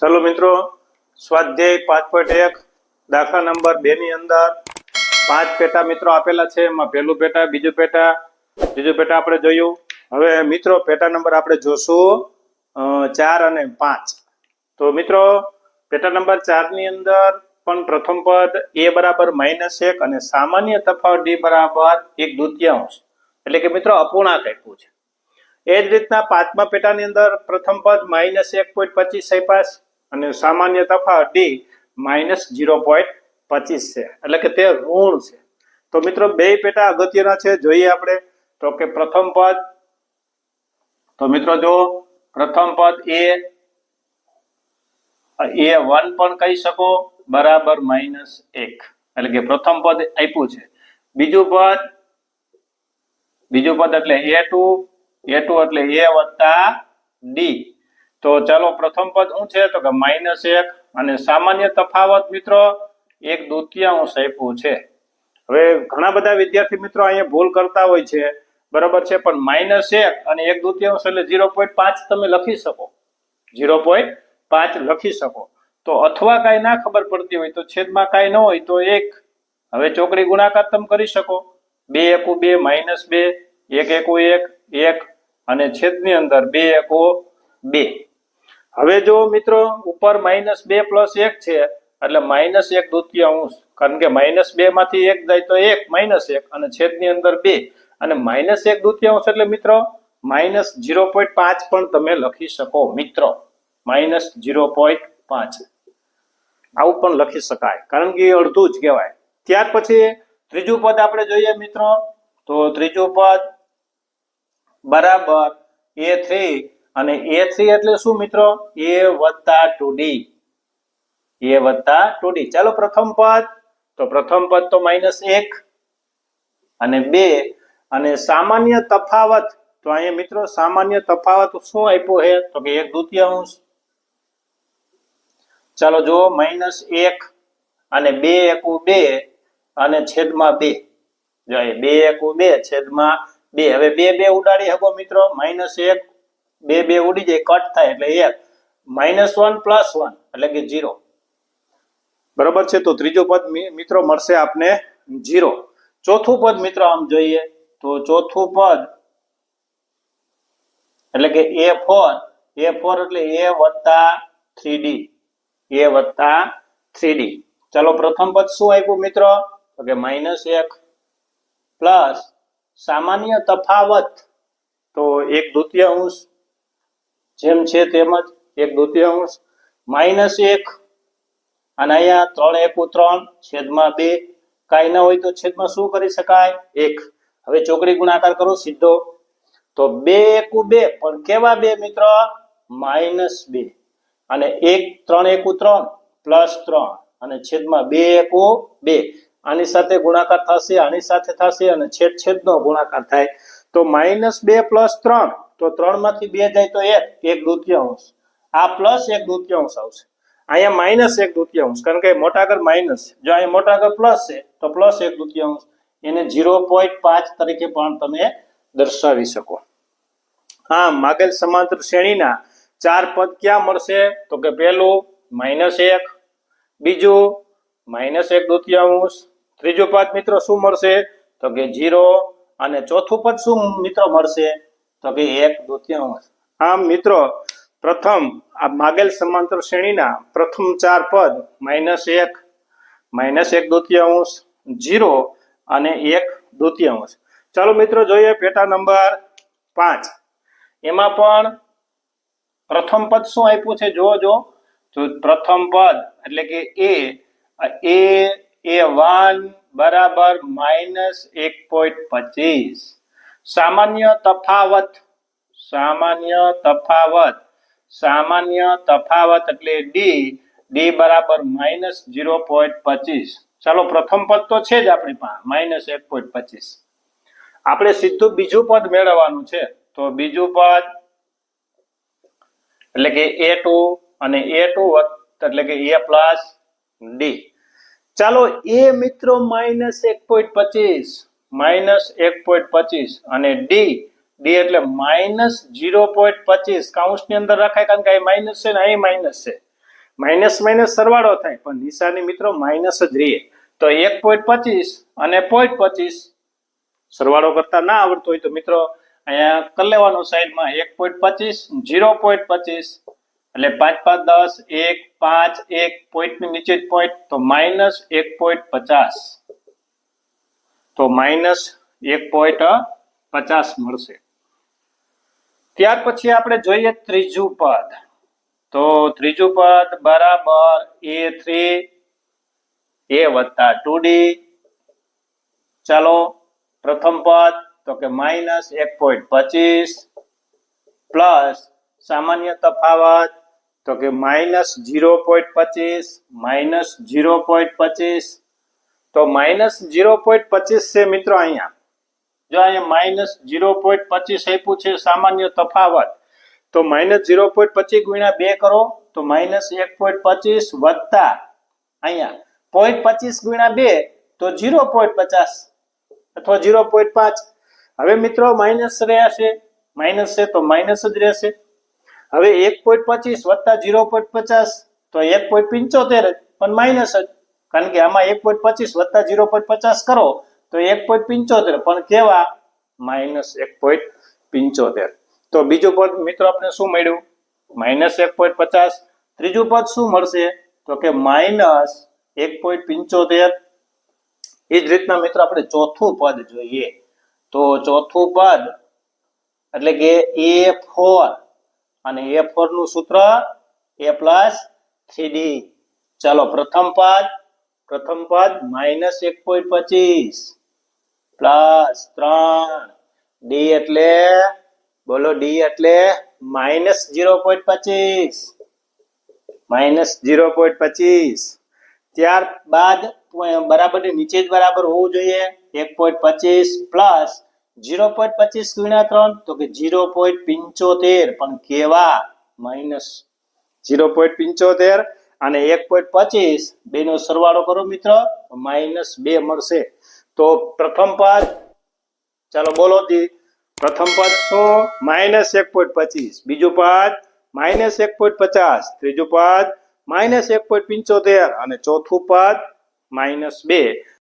ચાલો મિત્રો, સ્વાધ્યાય પાંચ પોઈન્ટ એક, દાખલા નંબર બે ની અંદર પાંચ પેટા મિત્રો આપેલા છે. એમાં પહેલું પેટા, બીજું પેટા, ત્રીજું પેટા આપણે જોયું. હવે મિત્રો, પેટા નંબર આપણે જોશું ચાર અને પાંચ. તો મિત્રો, પેટા નંબર ચારની અંદર પણ પ્રથમ પદ એ બરાબર માઇનસ એક અને સામાન્ય તફાવત ડી બરાબર એક દ્વિતીયાંશ એટલે કે મિત્રો, અપૂર્ણાંક આપ્યું છે. એ જ રીતના પાંચમા પેટાની અંદર પ્રથમ પદ માઇનસ એક પોઈન્ટ પચીસ આપ્યા. અને સામાન્ય તફાવત ડી માઇનસ ઝીરો પોઈન્ટ પચીસ છે. એટલે કે તે ઋણ છે. તો મિત્રો, બે પેટા અગત્યના છે, જોઈએ આપણે. તો કે પ્રથમ પદ, તો મિત્રો જો પ્રથમ પદ એ એ વન પણ કહી શકો, બરાબર માઇનસ એક. એટલે કે પ્રથમ પદ આપ્યું છે. બીજું પદ બીજું પદ એટલે એ ટુ એ ટુ એટલે એ વત્તા ડી તો ચાલો પ્રથમ પદ શું છે? તો કે માઇનસ એક. અને સામાન્ય તફાવત મિત્રો, એક દ્વિતીયાંશ આપ્યું છે. હવે ઘણા બધા વિદ્યાર્થી મિત્રો અહીંયા ભૂલ કરતા હોય છે. બરાબર છે, પણ માઇનસ એક અને એક દ્વિતીયાંશ એટલે ઝીરો પોઈન્ટ પાંચ તમે લખી શકો. ઝીરો પોઈન્ટ પાંચ લખી શકો. તો અથવા કાંઈ ના ખબર પડતી હોય તો છેદમાં કાંઈ ન હોય તો એક. હવે ચોકડી ગુણાકાર તમે કરી શકો. બે એકુ બે માઇનસ બે. એક એકુ એક એક. અને છેદની અંદર બે એકુ બે. હવે જો મિત્રો ઉપર માઇનસ બે પ્લસ એક છે, એટલે માઇનસ એક દ્વિતીયાંશ કારણ કે માઇનસ બે માંથી એક જાય તો એક માઇનસ એક, અને છેદની અંદર બે. અને માઇનસ એક દ્વિતીયાંશ એટલે મિત્રો માઇનસ ઝીરો પોઈન્ટ પાંચ પણ તમે લખી શકો મિત્રો. માઇનસ ઝીરો પોઈન્ટ પાંચ. આવું પણ લખી શકાય, કારણ કે અડધું જ કહેવાય. ત્યાર પછી ત્રીજું પદ આપણે જોઈએ મિત્રો, તો ત્રીજું પદ બરાબર એ થ્રી અને એ થ્રી એટલે શું મિત્રો? એ વત્તા ટુ ડી એ વત્તા ટુ ડી ચાલો પ્રથમ પદ. તો પ્રથમ પદ તો માઇનસ એક અને બે. અને સામાન્ય તફાવત, તો અહીંયા મિત્રો સામાન્ય તફાવત શું આપ્યો છે? તો કે એક દ્વિતીયાંશ ચાલો જુઓ માઇનસ એક અને બે એકુ બે અને છેદમાં બે. જો બે એકુ બે, છેદમાં બે. હવે બે બે ઉડાડી શકો મિત્રો. માઇનસ એક બે બે ઉડી જાય કટ થાય એટલે એક. માઇનસ વન પ્લસ વન એટલે કે જીરો બરોબર છે? તો ત્રીજું પદ મિત્રો મળશે આપને જીરો ચોથું પદ મિત્રો આમ જોઈએ, તો ચોથું પદ એટલે કે એ ફોર એ ફોર એટલે એ વત્તા થ્રી ડી એ વત્તા થ્રી ડી ચાલો પ્રથમ પદ શું આપ્યું મિત્રો? તો કે માઇનસ એક પ્લસ સામાન્ય તફાવત. તો એક દ્વિતીયાંશ જેમ છે તેમ જ એક દ્વિતીયાંશ માઇનસ એક અને અહીંયા ત્રણ એકુ ત્રણ છેદમાં બે. કાંઈ ના હોય તો છેદમાં શું કરી શકાય? એક. હવે ચોકડી ગુણાકાર કરો સીધો. તો બે એકુ બે. પણ કેવા બે મિત્ર? માઇનસ બે. અને એક ત્રણ એકુ ત્રણ પ્લસ ત્રણ. અને છેદમાં બે એકુ બે. આની સાથે ગુણાકાર થશે, આની સાથે થશે અને છેદ છેદનો ગુણાકાર થાય. તો માઇનસ બે પ્લસ ત્રણ. તો ત્રણમાંથી બે જાય તો એક એક દ્વિતીયાંશ આ પ્લસ એક દ્વિતીયાંશ આવશે. અહીંયા માઇનસ એક દ્વિતીયાંશ કારણ કે મોટા આગળ માઇનસ જો અહીંયા મોટા આગળ પ્લસ છે, તો પ્લસ એક દ્વિતીયાંશ એને ઝીરો પોઈન્ટ પાંચ તરીકે પણ તમે દર્શાવી શકો. હા, માગેલ સમાંતર શ્રેણીના ચાર પદ ક્યાં મળશે? તો કે પહેલું માઇનસ એક, બીજું માઇનસ એક દ્વિતીયાંશ ત્રીજું પદ મિત્રો શું મળશે? તો કે જીરો અને ચોથું પદ શું મિત્રો મળશે? તો કે એક દ્વિતીયાંશ આમ મિત્રો, પ્રથમ આ માગેલ સમાંતર શ્રેણીના પ્રથમ ચાર પદ, માઇનસ એક માઇનસ એક દ્વિતીયાંશ જીરો અને એક દ્વિતીયાંશ ચાલો મિત્રો જોઈએ પેટા નંબર પાંચ. એમાં પણ પ્રથમ પદ શું આપ્યું છે? જો જો તો પ્રથમ પદ એટલે કે એ એ એ વન બરાબર માઇનસ એક પોઈન્ટ પચીસ. સામાન્ય તફાવત સામાન્ય તફાવત. સામાન્ય તફાવત એટલે ડી ડી બરાબર માઇનસ ઝીરો પોઈન્ટ પચીસ. ચાલો પ્રથમ પદ તો છે જ આપણી પાસે માઇનસ એક પોઈન્ટ પચીસ. આપણે સીધું બીજું પદ મેળવવાનું છે. તો બીજું પદ એટલે કે એ ટુ અને એ ટુ એટલે કે એ પ્લસ ડી ચાલો એ મિત્રો માઇનસ એક પોઈન્ટ પચીસ માઇનસ એક પોઈન્ટ પચીસ અને ડી ડી એટલે માઇનસ ઝીરો પોઈન્ટ પચીસ કાઉન્સની અંદર રખાય કારણ કે અહીં માઇનસ છે ને અહીં માઇનસ છે. માઇનસ માઇનસ સરવાળો થાય, પણ નિશાની મિત્રો માઇનસ જ રહીએ તો એક પોઈન્ટ પચીસ અને પોઈન્ટ પચીસ સરવાળો કરતા ના આવડતો હોય તો મિત્રો અહીંયા કરી લેવાનું સાઈડમાં. એક પોઈન્ટ પચીસ જીરો પોઈન્ટ પચીસ, એટલે પાંચ પાંચ, દસ, એક, પાંચ, એક પોઈન્ટની નીચે પોઈન્ટ તો માઇનસ એક પોઈન્ટ પચાસ. તો માઇનસ એક પોઈન્ટ પચાસ મળશે. ત્યાર પછી આપણે જોઈએ ત્રીજું પદ. તો ત્રીજું પદ બરાબર એ થ્રી એ વત્તા ટુ ડી ચાલો, પ્રથમ પદ, તો કે માઇનસ એક પોઈન્ટ પચીસ, પ્લસ સામાન્ય તફાવત, તો કે માઇનસ જીરો પોઈન્ટ પચીસ, માઇનસ જીરો પોઈન્ટ પચીસ. તો માઇનસ જીરો પોઈન્ટ પચીસ છે મિત્રો અહીંયા. જો અહીંયા માઇનસ જીરો પોઈન્ટ પચીસ આપ્યું છે, સામાન્ય તફાવત. તો માઇનસ જીરો પોઈન્ટ પચીસ ગુણ્યા બે કરો, તો માઇનસ એક પોઈન્ટ પચીસ વત્તા અહીંયા પોઈન્ટ પચીસ ગુણ્યા બે, તો જીરો પોઈન્ટ પચાસ અથવા જીરો પોઈન્ટ પાંચ. હવે મિત્રો માઇનસ રહેશે, માઇનસ છે તો માઇનસ જ રહેશે. હવે એક પોઈન્ટ પચીસ વત્તા જીરો પોઈન્ટ પચાસ, તો એક પોઈન્ટ પંચોતેર પણ માઇનસ જ. કારણ કે આમાં એક પોઈન્ટ પચીસ વત્તા જીરો પોઈન્ટ પચાસ કરો તો એક પોઈન્ટ પંચોતેર, પણ કેવા? માઇનસ એક પોઈન્ટ પિંચોતેર. તો બીજું પદ મિત્રો આપણે શું મળ્યું? માઇનસ એક પોઈન્ટ પચાસ. ત્રીજું પદ શું મળશે? તો કે માઇનસ એક પોઈન્ટ પિંચોતેર. એ જ રીતના મિત્રો આપણે ચોથું પદ જોઈએ. તો ચોથું પદ એટલે કે એ ફોર અને એ ફોરનું સૂત્ર એ પ્લસ થ્રી ચાલો, પ્રથમ પદ પ્રથમ પદ માઇનસ એક પોઈન્ટ પચીસ. પ્લસ ત્રણ. ડી એટલે, બોલો ડી એટલે માઇનસ જીરો પોઈન્ટ પચીસ. માઇનસ જીરો પોઈન્ટ પચીસ. ત્યારબાદ બરાબર નીચે જ બરાબર હોવું જોઈએ. એક પોઈન્ટ પચીસ પ્લસ જીરો પોઈન્ટ પચીસ ગુણ્યા ત્રણ, તો કે જીરો પોઈન્ટ પિંચોતેર. પણ કેવા? માઇનસ જીરો પોઈન્ટ પિંચોતેર અને એક પોઈન્ટ પચીસ. બે નો સરવાળો કરો મિત્રો માઇનસ બે મળશે. તો પ્રથમ પદ, ચાલો બોલો જી. પ્રથમ પદ શું? માઇનસ એક પોઈન્ટ પચીસ. બીજું પદ, માઇનસ એક પોઈન્ટ પચાસ. ત્રીજું પદ, માઇનસ એક પોઈન્ટ પંચોતેર. અને ચોથું પદ, માઇનસ બે.